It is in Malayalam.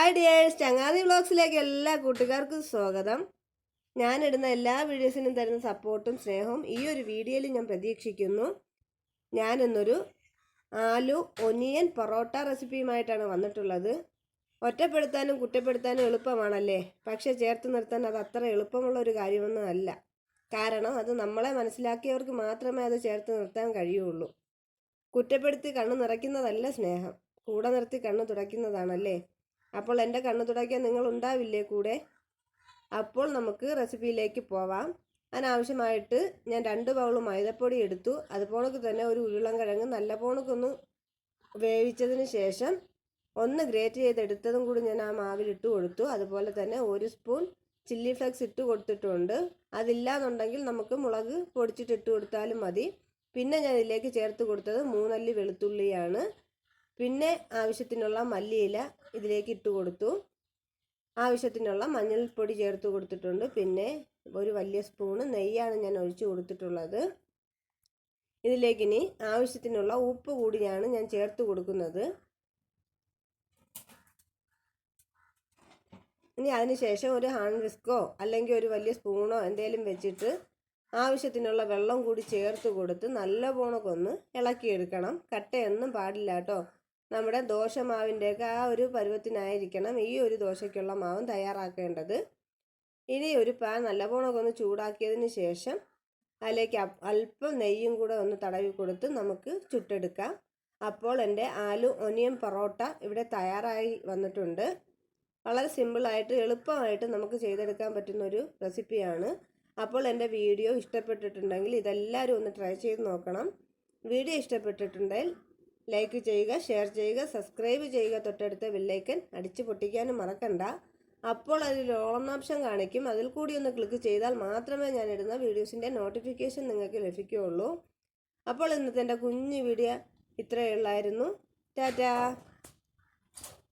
ഹായ് ഡിയേഴ്സ് ചങ്ങാതി വ്ളോഗ്സിലേക്ക് എല്ലാ കൂട്ടുകാർക്കും സ്വാഗതം. ഞാനിടുന്ന എല്ലാ വീഡിയോസിനും തരുന്ന സപ്പോർട്ടും സ്നേഹവും ഈ ഒരു വീഡിയോയിൽ ഞാൻ പ്രതീക്ഷിക്കുന്നു. ഞാനിന്നൊരു ആലു ഒനിയൻ പൊറോട്ട റെസിപ്പിയുമായിട്ടാണ് വന്നിട്ടുള്ളത്. ഒറ്റപ്പെടുത്താനും കുറ്റപ്പെടുത്താനും എളുപ്പമാണല്ലേ? പക്ഷേ ചേർത്ത് നിർത്താൻ അത് അത്ര എളുപ്പമുള്ള ഒരു കാര്യമൊന്നും അല്ല. കാരണം അത് നമ്മളെ മനസ്സിലാക്കിയവർക്ക് മാത്രമേ അത് ചേർത്ത് നിർത്താൻ കഴിയുള്ളൂ. കുറ്റപ്പെടുത്തി കണ്ണു നിറയ്ക്കുന്നതല്ല സ്നേഹം. കൂടെ നിർത്തി കണ്ണു തുടയ്ക്കുന്നതാണല്ലേ? അപ്പോൾ എന്റെ കണ്ണു തുടയ്ക്കാൻ നിങ്ങൾ ഉണ്ടാവില്ലേ കൂടെ? അപ്പോൾ നമുക്ക് റെസിപ്പിയിലേക്ക് പോവാം. അതിനാവശ്യമായിട്ട് ഞാൻ രണ്ട് ബൗൾ മൈദപ്പൊടി എടുത്തു. അതുപോലെ തന്നെ ഒരു ഉരുളം കിഴങ്ങ് നല്ല പോണക്കൊന്ന് വേവിച്ചതിന് ശേഷം ഒന്ന് ഗ്രേറ്റ് ചെയ്തെടുത്തതും കൂടി ഞാൻ ആ മാവിലിട്ട് കൊടുത്തു. അതുപോലെ തന്നെ ഒരു സ്പൂൺ ചില്ലി ഫ്ലെക്സ് ഇട്ട് കൊടുത്തിട്ടുണ്ട്. അതില്ലാന്നുണ്ടെങ്കിൽ നമുക്ക് മുളക് പൊടിച്ചിട്ട് ഇട്ട് കൊടുത്താലും മതി. പിന്നെ ഞാൻ ഇതിലേക്ക് ചേർത്ത് കൊടുത്തത് മൂന്നല്ലി വെളുത്തുള്ളിയാണ്. പിന്നെ ആവശ്യത്തിനുള്ള മല്ലിയില ഇതിലേക്ക് ഇട്ട് കൊടുത്തു. ആവശ്യത്തിനുള്ള മഞ്ഞൾപ്പൊടി ചേർത്ത് കൊടുത്തിട്ടുണ്ട്. പിന്നെ ഒരു വലിയ സ്പൂണ് നെയ്യാണ് ഞാൻ ഒഴിച്ചു കൊടുത്തിട്ടുള്ളത്. ഇതിലേക്ക് ഇനി ആവശ്യത്തിനുള്ള ഉപ്പ് കൂടിയാണ് ഞാൻ ചേർത്ത് കൊടുക്കുന്നത്. ഇനി അതിനുശേഷം ഒരു ഹാൻഡ് വിസ്കോ അല്ലെങ്കിൽ ഒരു വലിയ സ്പൂണോ എന്തെങ്കിലും വെച്ചിട്ട് ആവശ്യത്തിനുള്ള വെള്ളം കൂടി ചേർത്ത് കൊടുത്ത് നല്ല പോണക്കൊന്ന് ഇളക്കിയെടുക്കണം. കട്ടയൊന്നും പാടില്ല കേട്ടോ. നമ്മുടെ ദോശമാവിന്റെയൊക്കെ ആ ഒരു പരുവത്തിനായിരിക്കണം ഈ ഒരു ദോശയ്ക്കുള്ള മാവും തയ്യാറാക്കേണ്ടത്. ഇനി ഒരു പാൻ നല്ലപോണമൊക്കെ ഒന്ന് ചൂടാക്കിയതിന് ശേഷം അതിലേക്ക് അല്പം നെയ്യും കൂടെ ഒന്ന് തടവി കൊടുത്ത് നമുക്ക് ചുട്ടെടുക്കാം. അപ്പോൾ എന്റെ ആലു ഒനിയൻ പൊറോട്ട ഇവിടെ തയ്യാറായി വന്നിട്ടുണ്ട്. വളരെ സിമ്പിളായിട്ട് എളുപ്പമായിട്ട് നമുക്ക് ചെയ്തെടുക്കാൻ പറ്റുന്ന ഒരു റെസിപ്പിയാണ്. അപ്പോൾ എന്റെ വീഡിയോ ഇഷ്ടപ്പെട്ടിട്ടുണ്ടെങ്കിൽ ഇതെല്ലാവരും ഒന്ന് ട്രൈ ചെയ്ത് നോക്കണം. വീഡിയോ ഇഷ്ടപ്പെട്ടിട്ടുണ്ടെങ്കിൽ ലൈക്ക് ചെയ്യുക ഷെയർ ചെയ്യുക സബ്സ്ക്രൈബ് ചെയ്യുക തൊട്ടടുത്ത ബെല്ലൈക്കൻ അടിച്ച് പൊട്ടിക്കാനും മറക്കണ്ട. അപ്പോൾ അതിൽ ഓളം കാണിക്കും. അതിൽ കൂടി ഒന്ന് ക്ലിക്ക് ചെയ്താൽ മാത്രമേ ഞാൻ ഇടുന്ന വീഡിയോസിന്റെ നോട്ടിഫിക്കേഷൻ നിങ്ങൾക്ക് ലഭിക്കുകയുള്ളൂ. അപ്പോൾ ഇന്നത്തെ എന്റെ കുഞ്ഞു വീഡിയോ ഇത്രയേ ഉള്ളായിരുന്നു. ടാറ്റാ!